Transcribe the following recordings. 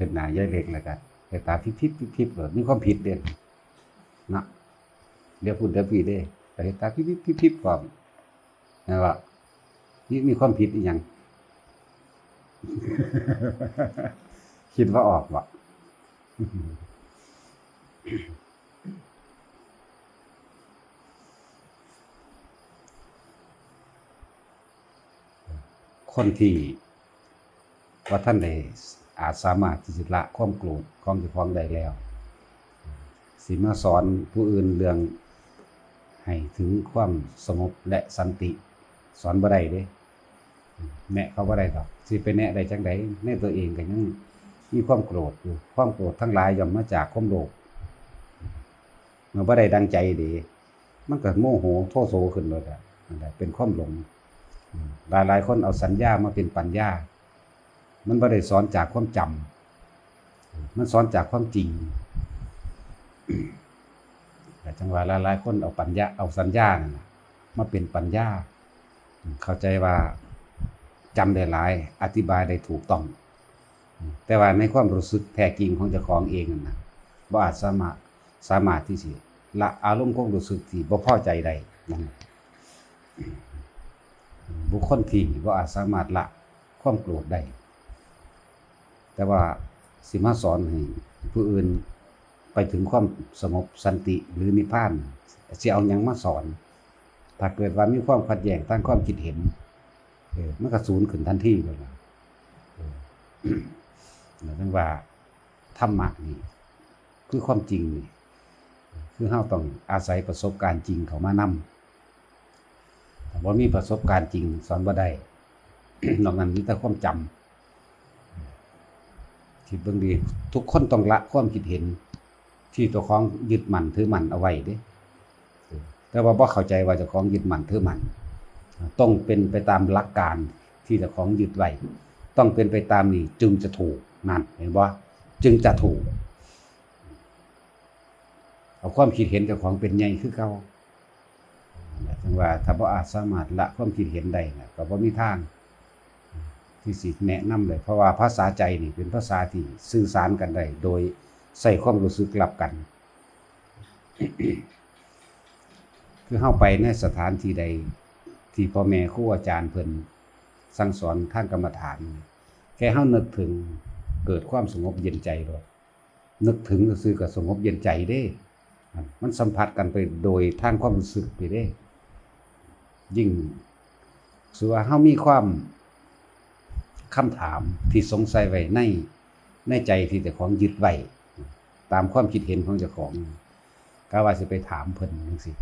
เป็นหนายายเล็กแล้วกันแต่ตาพิบพิบพิบพิบเลยมีความผิดเด่นนะเดี๋ยวพูดเดี๋ยวพี่เด้แต่ตาพิบพิบพิบพิบก่อนนะว่านี่มีความผิดอีกอย่างคิดว่าออกวะคนที่ว่าท่านได้ อาจสามารถที่จะละความโกรธของเจ้าของได้แล้วสิมาสอนผู้อื่นเรื่องให้ถึงความสงบและสันติ สอนบ่ได้เด้แนะเขาบ่ได้ดอกสิไปแนะได้จังไดแนะตัวเองก็ยังมีความโกรธอยู่ความโกรธทั้งหลายย่อมมาจากความโลภเมื่อบ่ได้ดังใจดีมันเก็โมโหโทโสขึ้นเลยอะนั่นแหละเป็นความหลงหลายหลายคนเอาสัญญามาเป็นปัญญา มันไม่ได้สอนจากความจำมันสอนจากความจริงแต่จังหวะหลายๆคนเอาปัญญาเอาสัญญานะมาเป็นปัญญา เข้าใจว่าจำได้หลาย อธิบายได้ถูกต้อง แต่ว่าในความรู้สึกแท้จริงของเจ้าของเองน่ะบ่อาจสามารถสามารถที่สิละอารมณ์ความรู้สึกที่บ่พอใจได้นั่นบุคคลที่ว่าอาจสามารถละความโกรธได้ แต่ว่าสิมาสอนให้ผู้อื่นไปถึงความสงบสันติหรือนิพพานสิเอาหยังมาสอน ถ้าเกิดว่ามีความขัดแย้งทางความคิดเห็นเออมันก็สูญขึ้นทันทีเลยล่ะเออแล้วถึงว่าธรรมะนี่คือความจริงนี่คือเฮาต้องอาศัยประสบการณ์จริงเขามานำถ้าบ่ามีประสบการณ์จริงสอนบ่ได้นอกนั้นมีแต่ความจำ คิดเบิ่งดี ทุกคนต้องละความคิดเห็น ที่ตัวของยึดมั่นถือมั่นเอาไว้เด้แต่ว่าบ่เข้าใจว่าเจ้าของยึดมั่นถือมั่นต้องเป็นไปตามหลักการที่เจ้าของยึดไว้ต้องเป็นไปตามนี้จึงจะถูกนั่นเห็นบ่จึงจะถูกเอาความคิดเห็นเจ้าของเป็นใหญ่คือเก่าจังว่าถ้าบ่อาจสามารถละความคิดเห็นได้นะก็บ่มีทาง ที่สิแนะนำเลย เพราะว่าภาษาใจนี่เป็นภาษาที่สื่อสารกันได้โดยใส่ความรู้สึกกลับกัน คือเข้าไปในสถานที่ใด ที่พ่อแม่ครูอาจารย์เพิ่นสั่งสอนทางกรรมฐาน แค่เฮานึกถึงเกิดความสงบเย็นใจโดยนึกถึงซื่อๆก็สงบเย็นใจเด้ มันสัมผัสกันไปโดยท่างความรู้สึกไปเด้ ยิ่งสือว่าเฮามีความ คำถามที่สงสัยไว้ในในใจที่เจ้าของยึดไว้ตามความคิดเห็นของเจ้าของก็ว่าสิไปถามเพิ่นจังซี่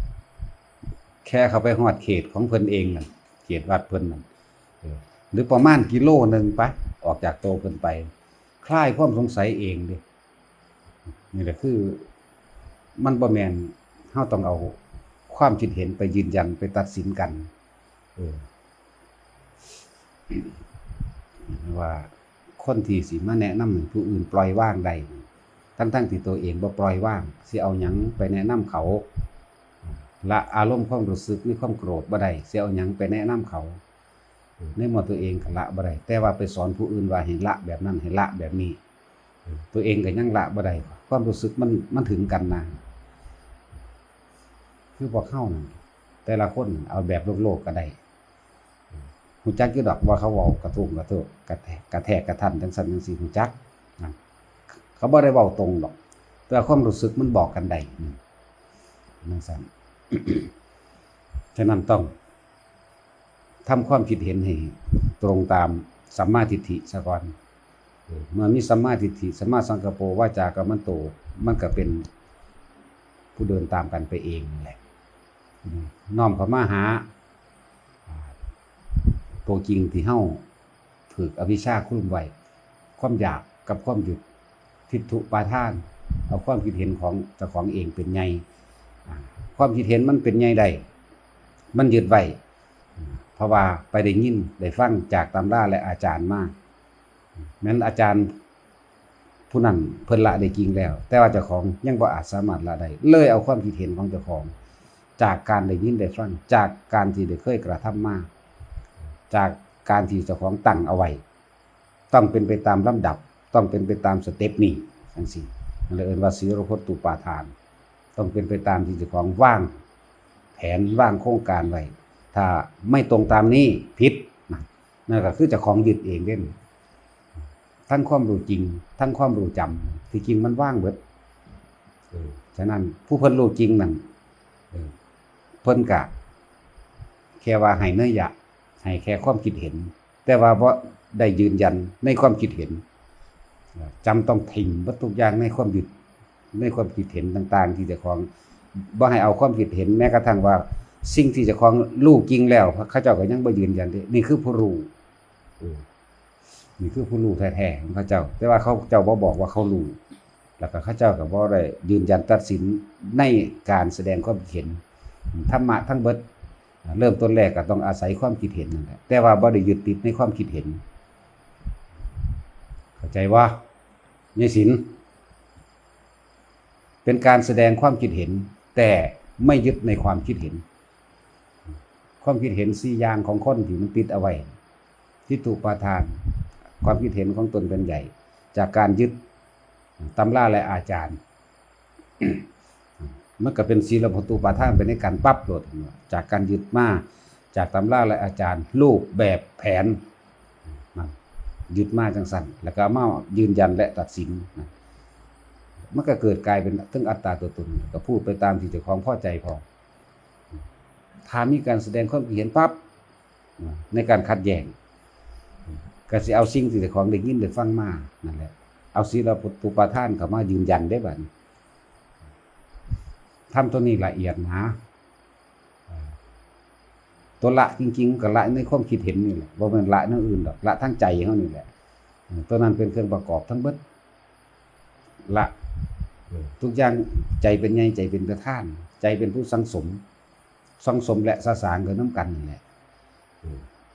แค่เขาไปฮอดเขตของเพิ่นเองนั่นเขตวัดเพิ่นนั่นหรือประมาณกิโลหนึงไปออกจากโตเพิ่นไป คลายความสงสัยเองเด้นี่แหละคือ มันบ่แมนเฮาต้องเอาความคิดเห็นไปยืนยันไปตัดสินกัน เออ ว่าคนที่สิมาแนะนำให้ผู้อื่นปล่อยว่างได้ทั้งๆที่ตัวเองบ่ปล่อยว่างสิเอาหยังไปแนะนำเขา ละอารมณ์ความรู้สึกมีความโกรธบ่ได้สิเอาหยังไปแนะนำเขาในมือตัวเองก็ละบ่ได้แต่ว่าไปสอนผู้อื่นว่าให้ละแบบนั้นให้ละแบบนี้ ตัวเองก็ยังละบ่ได้ความรู้สึกมันมันถึงกันนะคือบ่เข้านั่นแต่ละคนเอาแบบโลกโลกก็ได้ หูจักอยู่ดอกว่าเขาเว้ากระทุ่มกระโทกกระแทกกระแทกกระทันจังซั่นจังซี่หูจักเขาบ่ได้เว้าตรงดอก แต่ความรู้สึกมันบอกกันได้นั่นซั่นฉะนั้นต้องทำความคิดเห็นให้ตรงตามสัมมาทิฏฐิซะก่อนเมื่อมีสัมมาทิฏฐิสัมมาสังกปโปวาจากัมมันโต มันก็เป็นผู้เดินตามกันไปเองนั่นแหละอืมน้อมเข้ามาหา ตัวจริงที่เฮาถูกอวิชชาคลุ้มไว้ความอยากกับความหยุดทิฏฐุปาทาน เอาความคิดเห็นของเจ้าของเองเป็นไงความคิดเห็นมันเป็นไงได้มันยึดไว้เพราะว่าไปได้ยินได้ฟังจากตำราและอาจารย์มากแม้นอาจารย์ผู้นั้นเพิ่นละได้จริงแล้ว แต่ว่าเจ้าของยังบ่อาจสามารถละได้เลยเอาความคิดเห็นของเจ้าของ จากการได้ยินได้ฟังจากการที่ได้เคยกระทำมา จากการที่เจ้าของตั้งเอาไว้ ต้องเป็นไปตามลำดับ ต้องเป็นไปตามสเต็ปนี้จังซี่เลยเอินว่าศีลพจน์ตุปาทาน ต้องเป็นไปตามที่เจ้าของว่าง แผนว่างโครงการไว้ ถ้าไม่ตรงตามนี้ผิดนะนั่นก็คือเจะของยึดเองเด่นทั้งความรู้จริง ทั้งความรู้จำที่จริงมันว่างเบิดเออฉะนั้นผู้เพิ่นรู้จริงนั่นเพิ่นกะแค่ว่าให้เนื้อยะ ให้แค่ความคิดเห็น แต่ว่าเพราะได้ยืนยันในความคิดเห็นจำต้องทิ้งวัตถุอย่างในความยึดในความคิดเห็นต่าง ๆ ที่จะของบ่ให้เอาความคิดเห็นแม้กระทั่งว่า สิ่งที่จะของลูกจริงแล้วเขาเจ้าก็ยังบ่ยืนยันนี่คือผู้รู้นี่คือผู้รู้แท้ๆของเขาเจ้า แต่ว่าเขาเจ้าบ่บอกว่าเขารู้แล้วก็เขาเจ้าก็บ่ได้ยืนยันตัดสินในการแสดงความคิดเห็นธรรมะทั้งเบิด เริ่มต้นแรกก็ต้องอาศัยความคิดเห็นนั่นแหละแต่ว่าบ่ได้ยึดติดในความคิดเห็น เข้าใจว่าในศิลเป็นการแสดงความคิดเห็น แต่ไม่ยึดในความคิดเห็น ความคิดเห็นสี่อย่างของคนที่มันติดเอาไว้ที่ถูกประทาน ความคิดเห็นของตนเป็นใหญ่ จากการยึดตำราและอาจารย์ มันก็เป็นศีลปตุปาทานไปในการปรับโหลดจากการยึดมาจากตำราและอาจารย์ รูปแบบแผนยึดมาจังสันแล้วก็มายืนยันและตัดสินนะมันก็เกิดกลายเป็นตึงอัตตาตัวตนก็พูดไปตามที่เจ้าของพอใจพอถ้ามีการแสดงความเห็นปั๊บในการขัดแย้งก็สิเอาสิ่งที่เจ้าของได้ยินได้ฟังมานั่นแหละเอาศีลปตุปาท่านเข้ามายืนยันได้บัดนี้ ทำตัวนี้ละเอียดนะตัวละจริง ๆกับละในความคิดเห็นนี่แหละบ่เป็นละนั่นอื่นอกละทั้งใจเขานี่แหละตัวนั้นเป็นเครื่องประกอบทั้งเบิดละทุกอย่างใจเป็นไงใจเป็นประธาน ใจเป็นผู้สังสม สังสมและสะสางกันน้ำกันนี่แหละ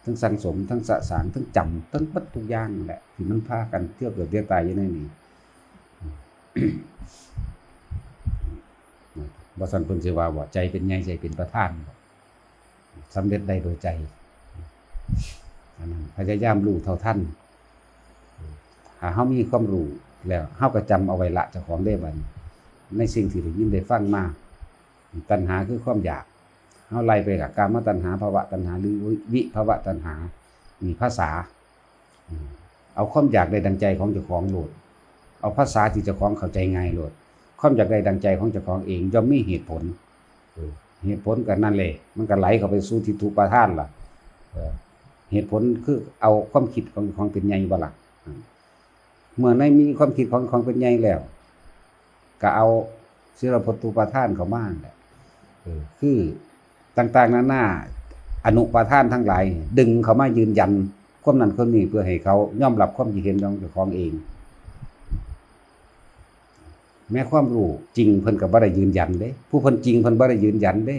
ทั้งสังสมทั้งสะสางทั้งจำทั้งเบัดทุกอย่างนี่แหละที่มันพากันเที่ยวเกิดเรียกตายอยู่ในนี้ บ่สันเพิ่นสิว่าบ่ใจเป็นไงใจเป็นประธานบ่สำเร็จได้โดยใจอันนั้นพยายามรู้เท่าท่านหาเฮามีความรู้แล้วเฮาก็จำเอาไว้ละเจ้าของได้บัดในสิ่งที่ได้ยินได้ฟังมาตัณหาคือความอยากเฮาไล่ไปกับกามตัณหาภาวะตัณหาหรือวิภาวะตัณหา มีภาษา เอาความอยากได้ดังใจของเจ้าของโหลด เอาภาษาที่เจ้าของเข้าใจง่ายโหลด ความอยากได้ดังใจของเจ้าของเองย่อมมีเหตุผลเหตุผลกันนั่นเลยมันก็ไหลเข้าไปสู่ทิฏฐุปาทานล่ะเหตุผลคือเอาความคิดของของเป็นใหญ่บ่ล่ะเมื่อในมีความคิดของของเป็นใหญ่แล้ว ก็เอาศิลปตุปาทานเข้ามาแหละคือต่าง ๆนานาอนุปาทานทั้งหลาย ดึงเขามายืนยันความนั้นความนี้เพื่อให้เขายอมรับความคิดเห็นของเจ้าของเอง แม้ความรู้จริงเพิ่นก็บ่ได้ยืนยันเด้ ผู้เพิ่นจริงเพิ่นบ่ได้ยืนยันเด้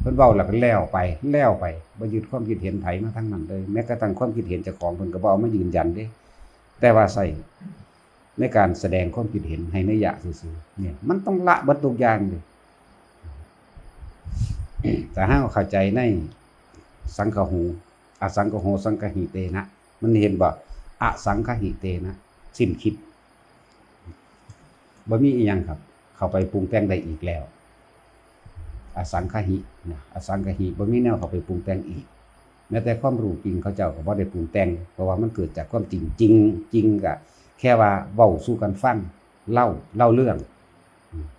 เพิ่นเว้าแล้วก็แล้วไปแล้วไปบ่ยึดความคิดเห็นไผมาทั้งนั้นเลยแม้กระทั่งความคิดเห็นเจ้าของเพิ่นก็บ่เอามายืนยันเด้ แต่ว่าใส่ในการแสดงความคิดเห็นให้นัยยะซื่อๆเนี่ยมันต้องละบิดทุกอย่างเลยแต่ห้าเข้าใจในสังคหูอสังคโหสังคหิเตนะ มันเห็นบ่อสังคหิเตนะ สิ้นคิด บ่มีอีหยังครับ เข้าไปปรุงแต่งได้อีกแล้ว อสังคหินะอสังคหิบ่มีแนวเข้าไปปรุงแต่งอีกแม้แต่ความรู้จริงเขาเจ้าก็บ่ได้ปรุงแต่งเพราะว่ามันเกิดจากความจริงจริงจริงก็แค่ว่าเว้าสู่กันฟังเล่าเล่าเรื่อง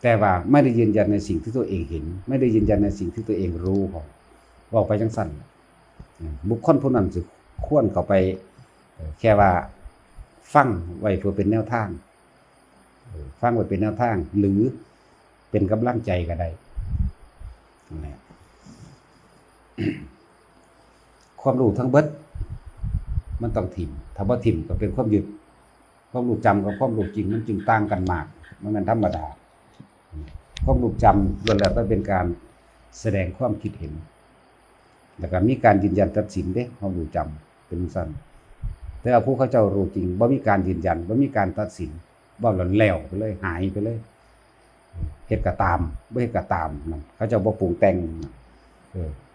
แต่ว่าไม่ได้ยืนยันในสิ่งที่ตัวเองเห็น ไม่ได้ยืนยันในสิ่งที่ตัวเองรู้พอบอกไปจังสั่นบุคคลผู้นั้นสิควรเข้าไป แค่ว่าฟังไว้เพื่อเป็นแนวทาง ฟังไว้เป็นแนวทาง หรือเป็นกำลังใจก็ได้ความรู้ทั้งเบิด มันต้องถิ่มถ้าว่าถิ่มก็เป็นความยึดความรู้จำกับความรู้จริงมันจึงต่างกันมากมันเป็นธรรมดาความรู้จำล้วนแล้วก็เป็นการแสดงความคิดเห็นแล้วก็มีการยืนยันตัดสินเด้ความรู้จำเป็นสั้นแต่ว่าผู้เขาเจ้ารู้จริงบ่มีการยืนยันบ่มีการตัดสิน บ่หล่นแล้วไปเลยหายไปเลยเฮ็ดก็ตามบ่เฮ็ดก็ตามนั่นเขาจ้าบ่ปรุงแต่ง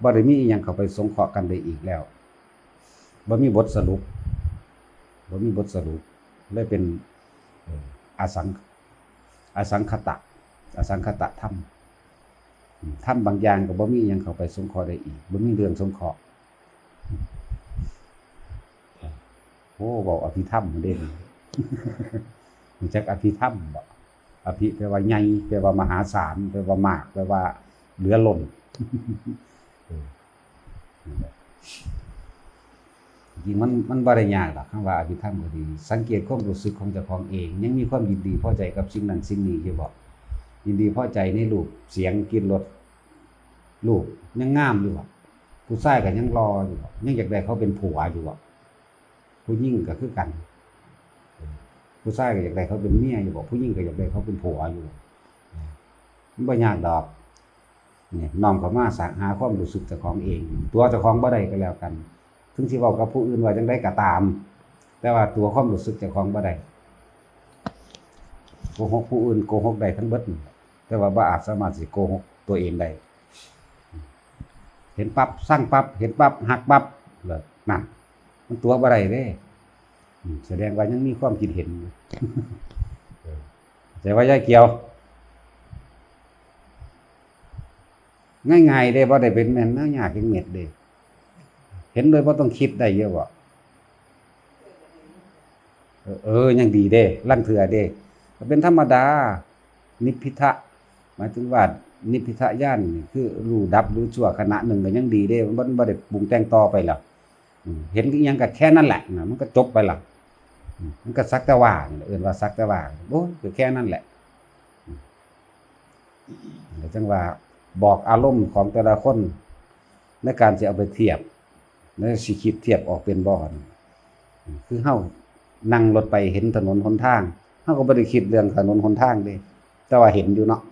บ่ได้มีอยังเข้าไปสงเคราะห์กันได้อีกแล้วบ่มีบทสรุปบ่มีบทสรุปเลยเป็นอาสังอาสังคตะอาสังคตะธรรมธรรมบางอย่างก็บ่มีหยังเข้าไปสงเคราะห์ได้อีกบ่มีเรื่องสงเคราะห์โอ้บอกอภิธรรมเด่น รู้จักอภิธรรมบ่อภิแปลว่าใหญ่แปลว่ามหาศาลแปลว่ามากแปลว่าเหลือล้นเออนั่นจริงมันมันบ่ได้ยากหรอกคำว่าอภิธรรมก็ดี สังเกตความรู้สึกของเจ้าของเอง ยังมีความยินดีพอใจกับสิ่งนั้นสิ่งนี้อยู่บ่ยินดีพอใจในรูปเสียงกินรสรูปยังงามอยู่บ่ผู้ชายก็ยังรออยู่บ่ยังอยากได้เขาเป็นผัวอยู่บ่ผู้หญิงก็คือกัน ผู้ชายก็อยากได้เขาเป็นเมียอยู่บ่ผู้หญิงก็อยากได้เขาเป็นผัวอยู่มันบ่ยากดอกเนี่ยน้อมเขามาสักหาความรู้สึกเจ้าของเอง ตัวเจ้าของบ่ได้ก็แล้วกันถึงสิเว้ากับผู้อื่นว่าจังได้ก็ตาม แต่ว่าตัวความรู้สึกเจ้าของบ่ได้โกหกผู้อื่นโกหกได้ทั้งเบิดแต่ว่าบ่อาจสามารถสิโกหกตัวเองได้เห็นปั๊บสร้างปั๊บเห็นปั๊บหักปั๊บเลยนั่นมันตัวบ่ได้เด้ แสดงว่ายังมีความคิดเห็นแต่ว่ายายเกี่ยว ง่ายๆเด้บ่ได้เป็นแม่นน่ายากจังเม็ดเด้เห็นโดยบ่ต้องคิดได้เยอะบ่เออเออ ยังดีเด้ลังเถื่อเด้ก็เป็นธรรมดา นิพพิทะหมายถึงว่านิพพิทะญาณนี่คือรู้ดับรู้ชั่วขณะหนึ่งก็ยังดีเด้มันบ่บ่ได้ปรุงแต่งต่อไปแล้วอืมเห็นยังก็แค่นั้นแหละนะมันก็จบไปและอืม มันก็สักแต่ว่านี่แหละเอิ้นว่าสักแต่ว่าโอ้ยก็แค่นั้นแหละอืมเดี๋ยวจังว่าบอกอารมณ์ของแต่ละคนในการจะเอาไปเทียบแล้วสิคิดเทียบออกเป็นบอนคือเฮานั่งรถไปเห็นถนนหนทางเฮาก็บ่ได้คิดเรื่องถนนหนทางเด้แต่ว่าเห็นอยู่เนาะ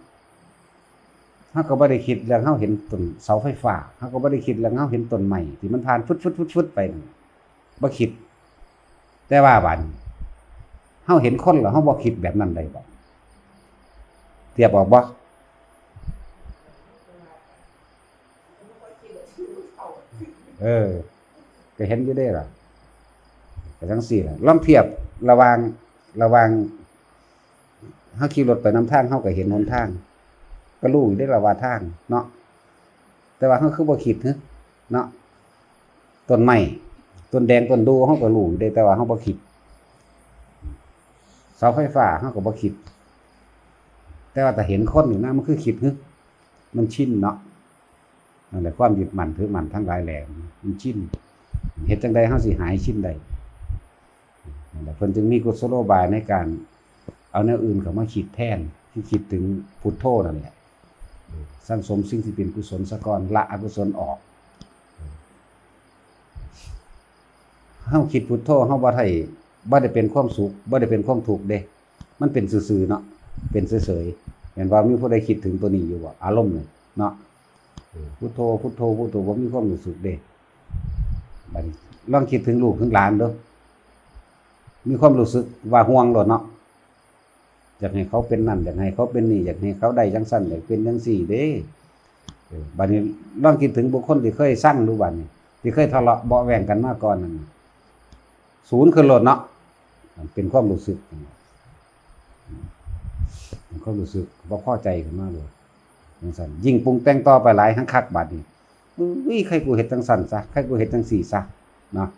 เฮาก็บ่ได้คิดเรื่องเฮาเห็นต้นเสาไฟฟ้าเฮาก็บ่ได้คิดเรื่องเฮาเห็นต้นไม้ที่มันผ่านฟึดๆๆๆไปบันบ่คิด แต่ว่าบันี้เฮาเห็นคนแล้วเฮาบ่คิดแบบนั้นได้บ่เทียบออกบ่เออ ก็เห็นอยู่ได้ล่ะก็จังซี่ล่ะลองเทียบระว่างระว่างเฮาขี่รถไปนำทางเฮาก็เห็นหนทาง ก็รู้อยู่ได้ละว่าทางเนาะแต่ว่าเฮาคือบ่คิดฮึเนาะต้นไม้ ต้นแดงต้นดูเฮาก็รู้ได้แต่ว่าเฮาบ่คิดเสาไฟฟ้าเฮาก็บ่คิด แต่ว่าแต่เห็นคนนี่นะมันคือคิดฮึมันชินเนาะนั่นแหละความหยึดมันถือมันทั้งหลายแหล่มันชินเฮ็ดจังไดเฮาสิหายชินได้นั่นแหละเพิ่นจึงมีกุศโลบายในการ เอาแนวอื่นเข้ามาคิดแทนที่คิดถึงพุทโธนั่นแหละสร้างสมสิ่งที่เป็นกุศลสะก่อนละอกุศลออก เฮาคิดพุทโธเฮาบ่ได้บ่ได้เป็นความสุขบ่ได้เป็นความทุกข์เด้ มันเป็นซื่อๆเนาะเป็นเฉยๆเห็นว่ามีผู้ใดคิดถึงตัวนี้อยู่บ่อารมณ์นี่เนาะพุทโธพุทโธพุทโธบ่มีความรู้สึกเด้บัดนี้ลองคิดถึงลูกถึงหลานเด้อมีความรู้สึกว่าห่วงโลดเนาะอยากให้เขาเป็นนั่นอยากให้เขาเป็นนี่อยากให้เขาได้จังสั้นอยากเป็นจังสี่เด้บัดนี้ลองคิดถึงบุคคลที่เคยสร้างดูบัดนี้ที่เคยทะเลาะเบาะแวงกันมาก่อนนั่น ศูนย์คือโลดเนาะเป็นความรู้สึกเป็นความรู้สึกบ่พอใจขึ้นมาเลยจังสันยิ่งปรุงแต่งต่อไปหลายทั้งคักบัดนี้อุ้ยใครกูเฮ็ดจังสันซะใครกูเฮ็ดจังสี่ซะเนาะ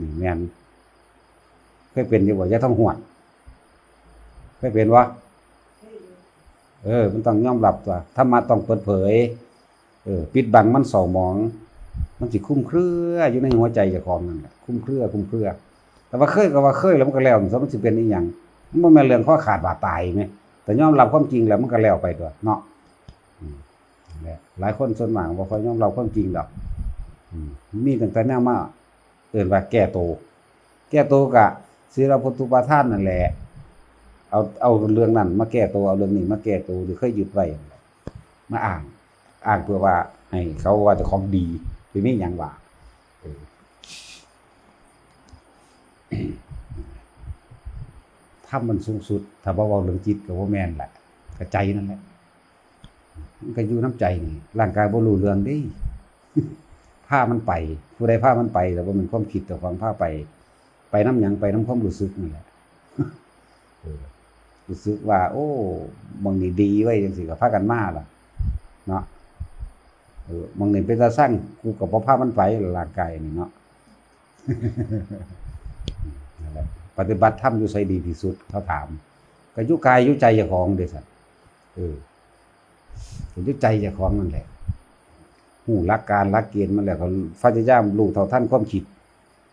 นี่แมนเคยเป็นอยู่บ่อย่าต้องหวงเคยเป็นวะเออ มันต้องยอมรับตัวธรรมะต้องเปิดเผย เออ ปิดบังมันเศร้าหมอง มันสิคุ้มเครืออยู่ในหัวใจเจ้าของนั่นแหละคุ้มเครือคุ้มเครือ แต่ว่าเคยก็ว่าเคยแล้วมันก็แล้วมันมันสิเป็นอีหยังมันบ่แม่นเรื่องข้อขาดบาดตายไหมแต่ยอมรับความจริงแล้วมันก็แล้วไปตัวเนาะหลายคนส่วนมากบ่ค่อยยอมรับความจริงดอกมีตั้งแต่แนวมาเอิ้นว่าแก้โต แก้โตกะศีลพุทธุปาทานนั่นแหละ เอาเอาเรื่องนั้น มาแก้ตัวเอาเรื่องนี้มาแก้ตัวหรือเคยหยึดไว้มาอ่านอ่านเพื่อว่าให้เขาว่าจะของดีหรือนี่ยังว่าเออ ถ้ามันสูงสุด ถ้าบ่เว้าเรื่องจิตก็บ่แมนแหละก็ใจนั่นแหละมันก็อยู่น้ำใจนี่ร่างกายบ่รู้เรื่องดิผ้ามันไป ผู้ใดผ้ามันไปแต่ว่ามันความคิดแต่ความผ้าไป ไปน้ำหยังไปน้ำความรู้สึกนี่แหละรู้สึกว่า โอ้บางนี่ดีไว้จังซี่ก็พากันมาล่ะ เนาะบางนี่เป็นตาสร้างกูก็บ่พามันไปร่างกายนี่เนาะ ปฏิบัติธรรมอยู่ไสดีที่สุดเขาถามก็ยู่กายยู่ใจเจ้าของเด้ซั่นเออก็อยู่ใจเจ้าของนั่นแหละหูหลักการหลักเกณฑ์มันแหละเขาพยายามรู้เท่าทันความคิด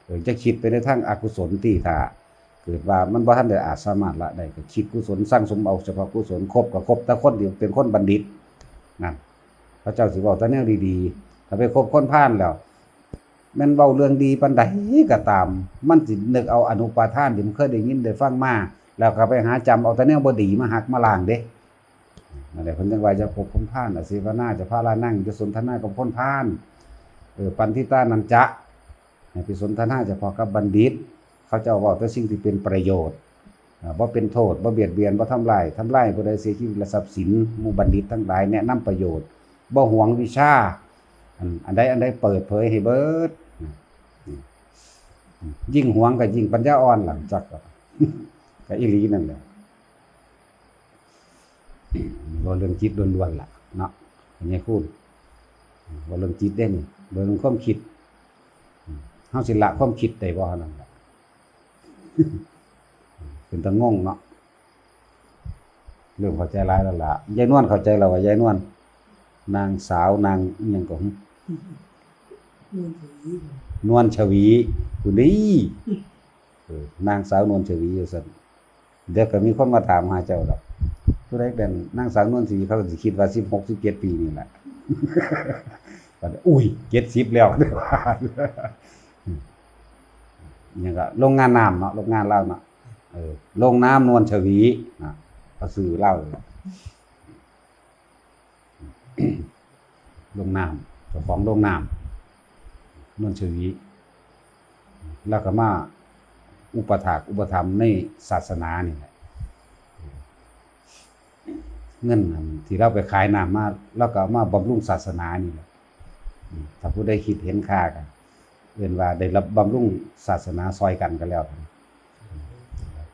เออจะคิดไปในทางอกุศลที่ถ้าเกิดว่ามันบ่ทันได้อาจสามารถละได้ก็คิดกุศลสร้างสมเอาเฉพาะกุศลครบก็ครบแต่คนเดียวเป็นคนบัณฑิตนั่นพระเจ้าสิเว้าแต่แนวดีๆถ้าไปคบคนพาลแล้ว ม่นเว้าเรื่องดีปานใดก็ตาม มันสินึกเอาอนุปาทานที่มันเคยได้ยินได้ฟังมาแล้วก็ไปหาจำเอาแต่แนวบดีมาหักมาล้างเด้นั่นแหละเพิ่นจังว่าจะคบคนพาน่ะสิวนาจะพาลานั่งจะสนทนากับคนพาลเออปันทิตานันจะให้ไปสนทนาเฉพาะกับบัณฑิต เขาเจ้าเว้าแต่สิ่งที่เป็นประโยชน์อ่าเป็นโทษบ่เบียดเบียนบ่ทำลายทำลายผู้ใดเสียชีวิตและทรัพย์สินมูบัณฑิตทั้งหลายแนะนำประโยชน์บ่หวงวิชาอันใดอันใดเปิดเผยให้เบิดอืม ยิ่งหวงก็ยิ่งปัญญาอ่อนหลังจักก็อีหลีนั่นแหละบ่เรื่องจิตล้วนๆล่ะเนาะอย่างนี้คุณบ่เรื่องจิตได้นี่เบิ่องความคิดเฮาสิละความคิดได้บ่นั่นแหละเป็นตะงงเนาะเรื่องเข้าใจหลายแล้วล่ะยายนวลเข้าใจแล้วว่ายายนวลนางสาวนางยังก็หึเงิ นวลชวีผู้นี้นางสาวนวลชวีอยู่ซั่นเดี๋ยวก็มีคนมาถามหาเจ้าดอกผู้ใดเป็นนางสาวนวลชวีเขาก็สิคิดว่า16 17ปีนี่แหละอุ้ย70แล้วเด้อว่ยก็โรงงานน้ำเนาะโรงงานเหล้าเนาะเออโรงน้ำนวลชวีนะเขาซื้อเหล้าลยโรงน้ำเจ้าของโรงน้ำ นวลชวีแล้วก็มาอุปถากอุปธรรมในศาสนานี่แหละเงินอันที่เราไปขายน้ำมาแล้วก็เอามาบำรุงศาสนานี่แหละถ้าผู้ใดคิดเห็นค่ากันเรียนว่าได้รับบำรุงศาสนาซอยกันก็แล้ว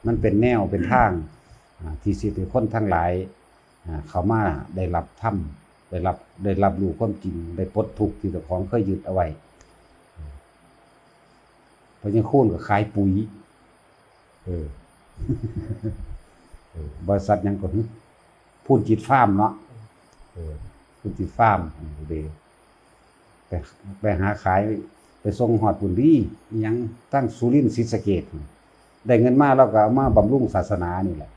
มันเป็นแนวเป็นทางที่สิให้คนทั้งหลายอ่าเขามาได้รับธรรมได้รับได้รับรู้ความจริงได้ปลดทุกข์ที่เจ้าของเคยยึดเอาไว้ ราะยังคูนก็ขายปุ๋ย เออบริษัทยังก็พูดจิตฟาร์มเนาะเออพูดจิตฟาร์มเดไปไปหาขาย ไปส่งหอดบุญดียังตั้งสุรินทร์ศรีสเกดได้เงินมาแล้วก็เอามาบำรุงศาสนานี่แหละ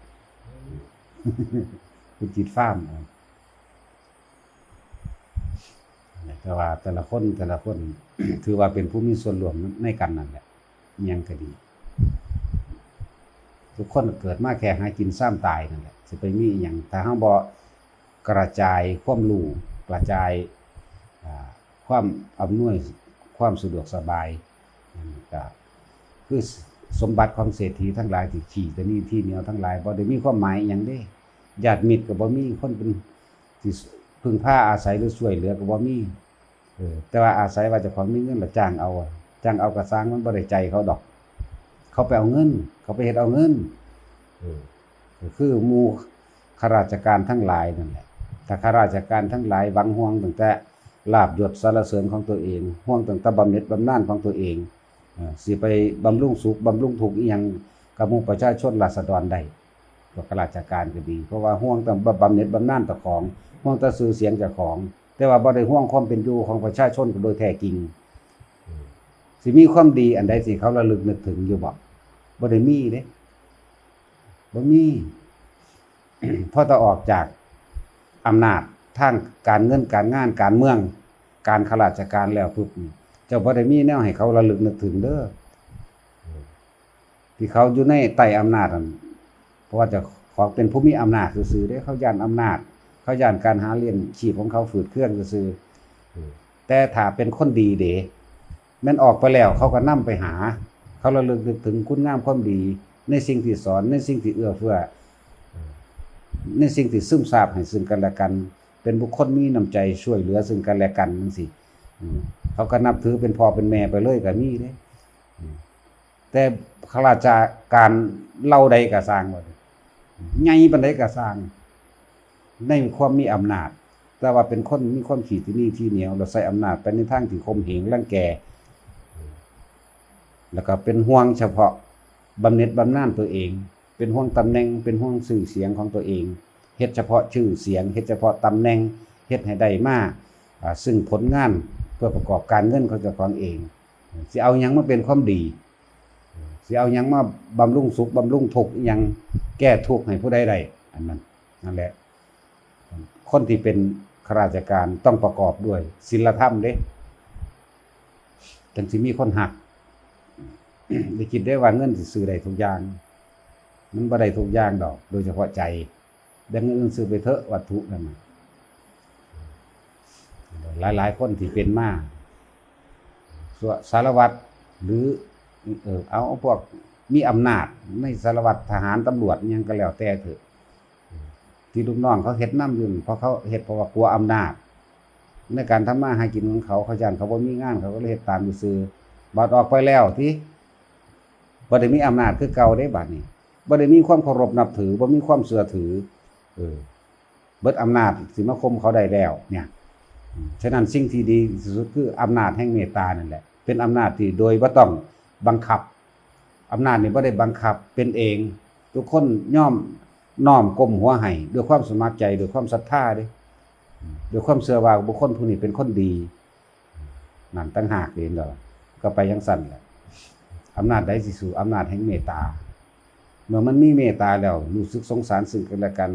เป็นจิตฟ้าร์มแต่ว่าแต่ละคนแต่ละคน ถือว่าเป็นผู้มีส่วนร่วมในกันนั่นแหละ ยังก็ดี ทุกคนเกิดมาแค่หากินซ้ำตายนั่นแหละสิไปมีอย่างถ้าเฮาบ่กระจายความรู้กระจายความอำนวยความสะดวกสบายก็คือสมบัติของเศรษฐีทั้งหลายที่ขี่แต่นี่ที่เหนียวทั้งหลายบ่ได้มีความหมายอย่างเด้ญาติมิตรก็บ่มีคนเป็นที่พึ่งพาอาศัยหรือช่วยเหลือก็บ่มีเออแต่ว่าอาศัยว่าจ้าของมีเงินแล้วจ้างเอา จ้างเอากระสางมันบ่ได้ใจเขาดอก เขาไปเอาเงิน เขาไปเฮ็ดเอาเงินคือมูข้าราชการทั้งหลายนั่นแหละถ้าข้าราชการทั้งหลายหวังห่วงตั้งแต่ลาบยศสรรเสริญของตัวเองห่วงตั้งแต่บำเหน็จบำนาญของตัวเองสิไปบำรุงสุขบำรุงทุกอีหยังกับมูประชาชนราษฎรได้ก็ข้าราชการก็ดี เพราะว่าห่วงตั้งบำเหน็จบำนาญเจ้าของห่วงแต่ชื่อเสียงจ้าของ แต่ว่าบ่ได้ห่วงความเป็นอยู่ของประชาชนโดยแท้จริง สิมีความดีอันใดสิเขาระลึกนึกถึงอยู่บ่บ่ได้มีเด้บ่มีพอจะออกจากอำนาจทางการเงินการงานการเมือง การข้าราชการแล้วปุ๊บเจ้าบ่ได้มีแนวให้เขาระลึกนึกถึงเด้อที่เขาอยู่ในใต้อำนาจนั่นเพราะว่าจะขอเป็นผู้มีอำนาจซื่อๆเด้เขาย่านอำนาจ เขาย่านการหาเลี้ยงชีพของเขาฝืดเครื่องซื่อๆแต่ถ้าเป็นคนดีเด้ ม่นออกไปแล้วเขาก็นํไปหา เขาระลึกนึกถึงคุณงามความดี ในสิ่งที่สอนในสิ่งที่เอื้อเฟื้อในสิ่งที่ซึมซาบให้ซึ่งกันและกัน เป็นบุคคลมีน้ำใจช่วยเหลือซึ่งกันและกันจังซี่อืมเขาก็นับถือเป็นพ่อเป็นแม่ไปเลยก็มีเด้อืมแต่ข้าราชการเล่าใดก็สร้างว่าใหญ่ปานใดก็สร้างในความมีอำนาจ แต่ว่าเป็นคนมีความขี้ที่นี่ที่เหนียวเราใส่อำนาจไปในทางที่ข่มเหงรังแก แล้วก็เป็นห่วงเฉพาะบำเหน็จบำนาญตัวเอง เป็นห่วงตำแหน่ง เป็นห่วงชื่อเสียงของตัวเองเฮ็ดเฉพาะชื่อเสียงเฮ็ดเฉพาะตำแหน่งเฮ็ดให้ได้มาอ่าซึ่งผลงานเพื่อประกอบการเงินของเจ้าของเองสิเอายังมาเป็นความดีสิเอายังมาบำรุงสุขบำรุงทุกยังแก้ทุกข์ให้ผู้ใดได้อันนั้นนั่นแหละ คนที่เป็นข้าราชการต้องประกอบด้วยศีลธรรมเด้จังสิมีคนหัก ได้คิดได้ว่าเงินสิซื้อได้ทุกอย่าง มันบ่ได้ทุกอย่างดอก โดยเฉพาะใจดังอื่นซื้อไปเถอะวัตถุนั่นน่ะหลายคนที่เป็นมาส่วนสารวัตรหรือเออเอาพวกมีอำนาจในสารวัตรทหารตำรวจยังก็แล้วแต่เถอะ ที่ลูกน้องเขาเฮ็ดน้ำยืนเพราะเขาเฮ็ดเพราะว่ากลัวอำนาจ ในการทำมาหากินของเขาเขายันเขาบ่มีงานเขาก็เลยเฮ็ดตามซื่อบัดออกไปแล้วที่ บ่ได้มีอำนาจคือเก่าได้บัดนี้บ่ได้มีความเคารพนับถือบ่มีความเชื่อถือ เออ เบิดอำนาจสิมาคมเขาได้แล้ว เนี่ย ฉะนั้นสิ่งที่ดีที่สุดคืออำนาจแห่งเมตตานั่นแหละ เป็นอำนาจที่โดยบ่ต้องบังคับอำนาจนี่บ่ได้บังคับเป็นเอง ทุกคนย่อมน้อมก้มหัวให้ด้วยความสมัครใจด้วยความศรัทธาด้ด้วยความเชื่อว่าบุคคลผู้นี้เป็นคนดีนั่นตั้งหากเองดอกก็ไปยังสั่นแหละ อำนาจใดสิสู่อำนาจแห่งเมตตา เมื่อมันมีเมตตาแล้วรู้สึกสงสารซึ่งกันและกัน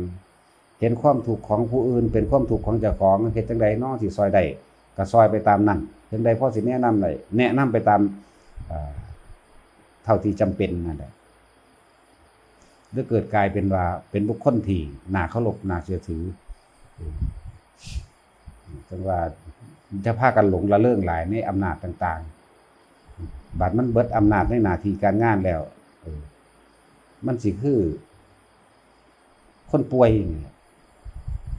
เห็นความถูกข์ของผู้อื่น เป็นความถูกข์ของเจ้าของเฮ็ดจังใดน้อที่ซอยได้ก็ซอยไปตามนั้นเห็นใดพ่อสิแนะนำได้แนะนำไปตามเท่าที่จำเป็นนั่นแหละหรือเกิดกลายเป็นว่าเป็นบุคคลที่หนาเคารพน่าเชื่อถือจังว่าจะพากันหลงละเรื่องหลายในอำนาจต่าง ๆ บัดมันเบิดอำนาจในหน้าที่การงานแล้วมันสิคือ คนป่วย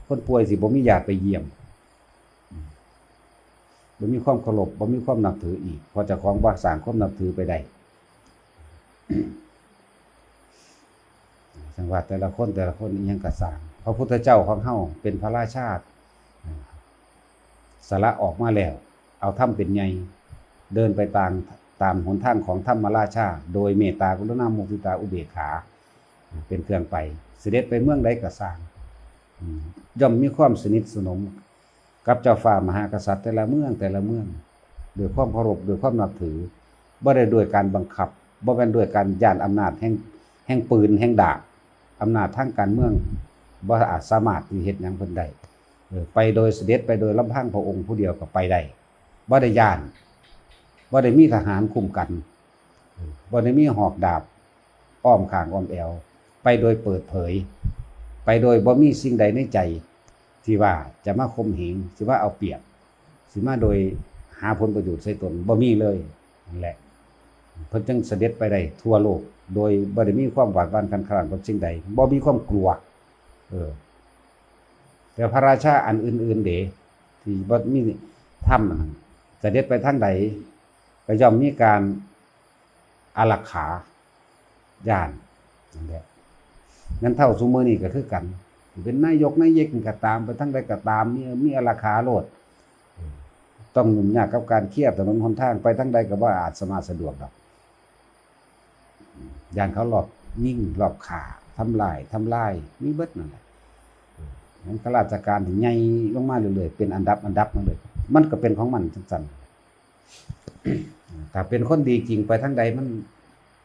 คนป่วยสิบ่มีญาติไปเยี่ยมบ่มีความเคารพบ่มีความนับถืออีก พอจะของว่าสางความนับถือไปได้จังหวัดแต่ละคนแต่ละคนยังกระสางพระพุทธเจ้าของเฮาเป็นพระราชาติสละออกมาแล้ว เอาถ้ำเป็นใหญ่เดินไปต่าม ตามหนทางของธรรมราชา โดยเมตตากรุณาโมทิตาอุเบกขา เป็นเครื่องไป เสด็จไปเมืองใดก็สร้างย่อมมีความสนิทสนม กับเจ้าฟ้ามหากษัตริย์แต่ละเมืองแต่ละเมืองโดยความเคารพโดยความนับถือบ่ได้ด้วยการบังคับบ่แม่นด้วยการย่านอำนาจแห่งแห่งปืนแห่งดาบอำนาจทางการเมืองบ่อาจสามารถที่เฮ็ดหยังเพิ่นได้ไปโดยเสด็จไปโดยลำพังพระองค์ผู้เดียวก็ไปได้บ่ได้ย่าน บ่ได้มีทหารคุมกันเออบ่ได้มีหอกดาบอ้อมข้างอ้อมแอว ไปโดยเปิดเผย ไปโดยบ่มีสิ่งใดในใจ ที่ว่าจะมาข่มเหงสิว่าเอาเปรียบสิมาโดยหาผลประโยชน์ใส่ตนบ่มีเลยนั่นแหละเพิ่นจึงเสด็จไปได้ทั่วโลก โดยบ่ได้มีความหวาดหวั่นกันขลาดกับสิ่งใดบ่มีความกลัว เออ แต่พระราชาอันอื่น ๆ เดที่บ่มีถ้ำนั่นเสด็จไปทางใด ก็ย่อมมีการอารักขาย่านนั่นแหละงั้นเท่าซุมื้อนี้ก็คือกัน เป็นนายกนายเยกก็ตามไปทางใดก็ตามมีมีอารักขาโลด ต้องหนุนยากกับการเครียดถนนหนทางไปทั้งใดก็บ่อาจสมาสะดวกดอกย่านเขาหลอบยิ่งหลอบขาทำลายทำลายมีเบิดนั่นแหละนั้นข้าราชการที่ใหญ่ลงมาเรื่อยๆเป็นอันดับอันดับมาเลย มันก็เป็นของมันจังซั่น ถ้าเป็นคนดีจริงไปทั้งใดมัน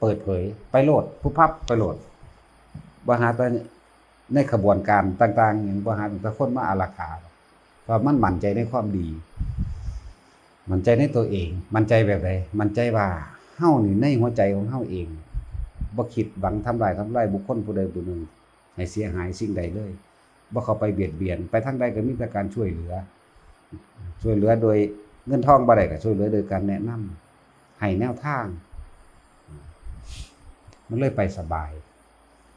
เปิดเผย ไปโหลดผู้พับไปโหลดบหาแต่ในขบวนการต่าง ๆ อย่างบหาแต่คนมาอาราขาเพราะมันมั่นใจในความดี มั่นใจในตัวเอง มั่นใจแบบใดมั่นใจว่าเฮานี่ในหัวใจของเฮาเองบ่คิดหวังทำลายทำลายบุคคลผู้ใดผู้หนึ่งให้เสียหายสิ่งใดเลยบ่เข้าไปเบียดเบียน ไปทางใดก็มีแต่การช่วยเหลือ ช่วยเหลือโดยเงินทองบ่ได้ก็ช่วยเหลือโดยการแนะนำ ให้แนวทาง มันเลยไปสบาย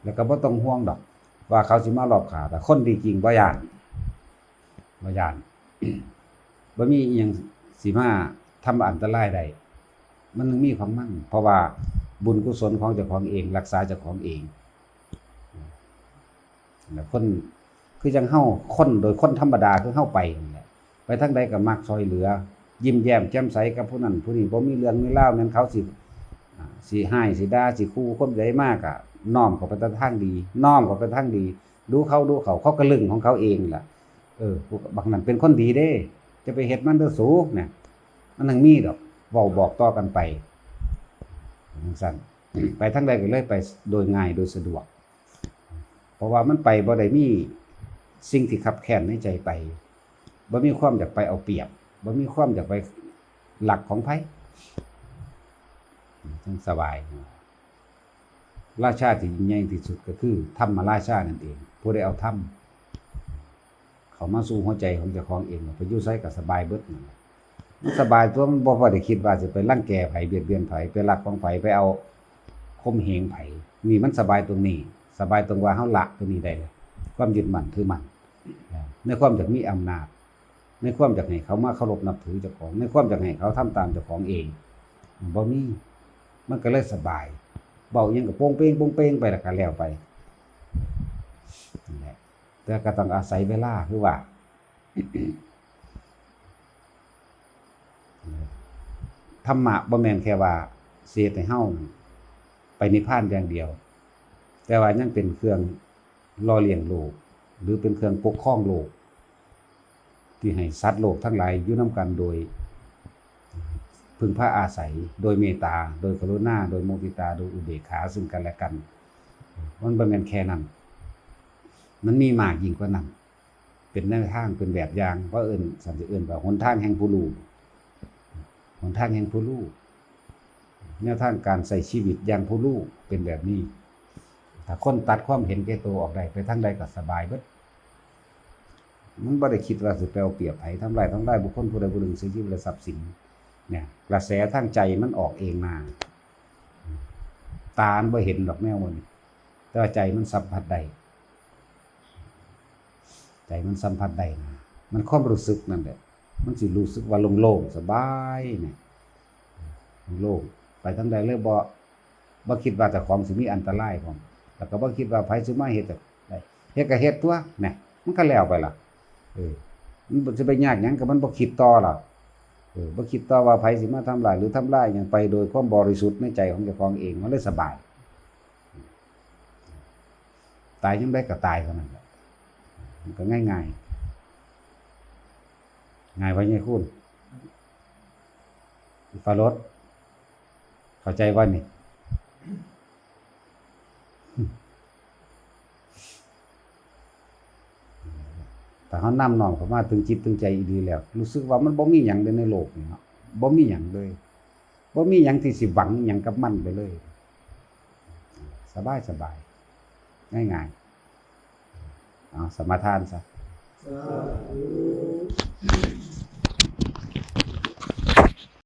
แล้วก็บ่ต้องห่วงดอก ว่าเขาสิมาหลอกขาแต่คนดีจริงบ่ยานบ่ยานบ่มีอยังสิมาทำอันตรายใดมันมีของมันเพราะว่าบุญกุศลของเจ้าของเอง รักษาเจ้าของเองแล้วคนคือจังเฮาคนโดยคนธรรมดาคือเฮาไป ไปทางใดก็มักซอยเหลือ ยิ้มแย้มแจ่มใสกับผู้นั้นผู้นี้บ่มีเรื่องมีเล่าวแม่นเขาสิอ่สิให้สิด่าสิคู่คนใดมากอะน้อมเขาไปทางดีน้อมเขาไปทางดี ดูเขาดูเขาเขาก็ลึงของเขาเองล่ะ เออบางนั้นเป็นคนดีเด้ จะไปเฮ็ดมันเด้อสูเนี่ยมันทังมีดอกเว้าบอกต่อกันไปจังซั่นไปทางใดก็เลยไปโดยง่ายโดยสะดวก เพราะว่ามันไปบ่ได้มีสิ่งที่ขับแค้นในใจไปบ่มีความอยากไปเอาเปรียบ บ่มีความอยากไปหลักของไผจังสบายราชาที่ยิ่งใหญ่ที่สุดก็คือธรรมราชานั่นเองผู้ได้เอาธรรมเขามาสู่หัวใจของเจ้าของเองไปยู่ไสก็สบายเบิดมันสบายตัวมันบ่พอได้คิดว่าจะไปรังแก่ไผเบียดเบียนไผไปหลักของไผไปเอาคมเหงไผนี่มันสบายตรงนี้ สบายตรงว่าเฮาละตัวนี้ได้เลยความยึดมั่นถือมั่นในความอยากมีอำนาจ ในความอยากให้เขามาเคารพนับถือเจ้าของ ในความอยากให้เขาทำตามเจ้าของเองบ่มีมันก็เลยสบายเบายังก็โป้งเป้งโป้งเป้งไปแล้วก็แล้วไปแต่ก็ต้องอาศัยเวลาคือว่าธรรมะบ่แม่นแค่ว่าเสียให้เฮาไปนิพพานอย่างเดียว แต่ว่ายังเป็นเครื่องล่อเลี้ยงโลก หรือเป็นเครื่องปกครองโลก ที่ให้สัตว์โลกทั้งหลายอยู่นํกันโดย พึงพระอาศัยโดยเมตตา โดยกรุณา โดยโมติตา โดยอุเบกขาซึ่งกันและกันมันบ่แมนแค่นั้น มันมีมากยิ่งกว่านั้นเป็นแนวทางเป็นแบบอย่างเพราะเอิ้นสันสิเอิ้นว่าหนทางแห่งผู้รู้หนทางแห่งผู้รู้แนวทางการใส่ชีวิตอย่างผู้รู้เป็นแบบนี้ถ้าคนตัดความเห็นแก่ตัวออกได้ไปทางใดก็สบายเบิด มันบ่ได้คิดว่าสิไปเอาเปรียบไผทำลายทำลายบุคคลผู้ใดผู้หนึ่งสิทธิและทรัพย์สินเนี่ยกระแสทางใจมันออกเองมาตาบ่เห็นดอกแนวมันแต่ว่าใจมันสัมผัสได้ใจมันสัมผัสได้นะมันความรู้สึกนั่นแหละมันสิรู้สึกว่าโล่งๆสบายเนี่ยโล่งไปทางใดเลยบ่บ่คิดว่าเจ้าของสิมีอันตรายพร้อมแล้วก็บ่คิดว่าไผสิมาเฮ็ดได้เฮ็ดก็เฮ็ดตัวเนี่ยมันก็แล้วไปล่ะ มันบ่สิไปยากยังก็มันบ่คิดต่อล่ะเออบ่คิดต่อว่าไผสิมาทำลายหรือทำลายหยังไปโดยความบริสุทธิ์ในใจของเจ้าของเองมันเลยสบาย ตายยังได้ก็ตายเท่านั้นแหละมันก็ง่ายง่ายๆง่ายไว้ไงคุณฟารถเข้าใจว่านี่ แต่เขานำน้อมเขามาถึงจิตถึงใจดีแล้ว รู้สึกว่ามันบ่มีหยังเลยในโลกนี่เนาะบ่มีหยังเลยบ่มีหยังที่สิหวังหยังกับมันไปเลย สบายสบายง่ายง่ายเอาสมาทานซะ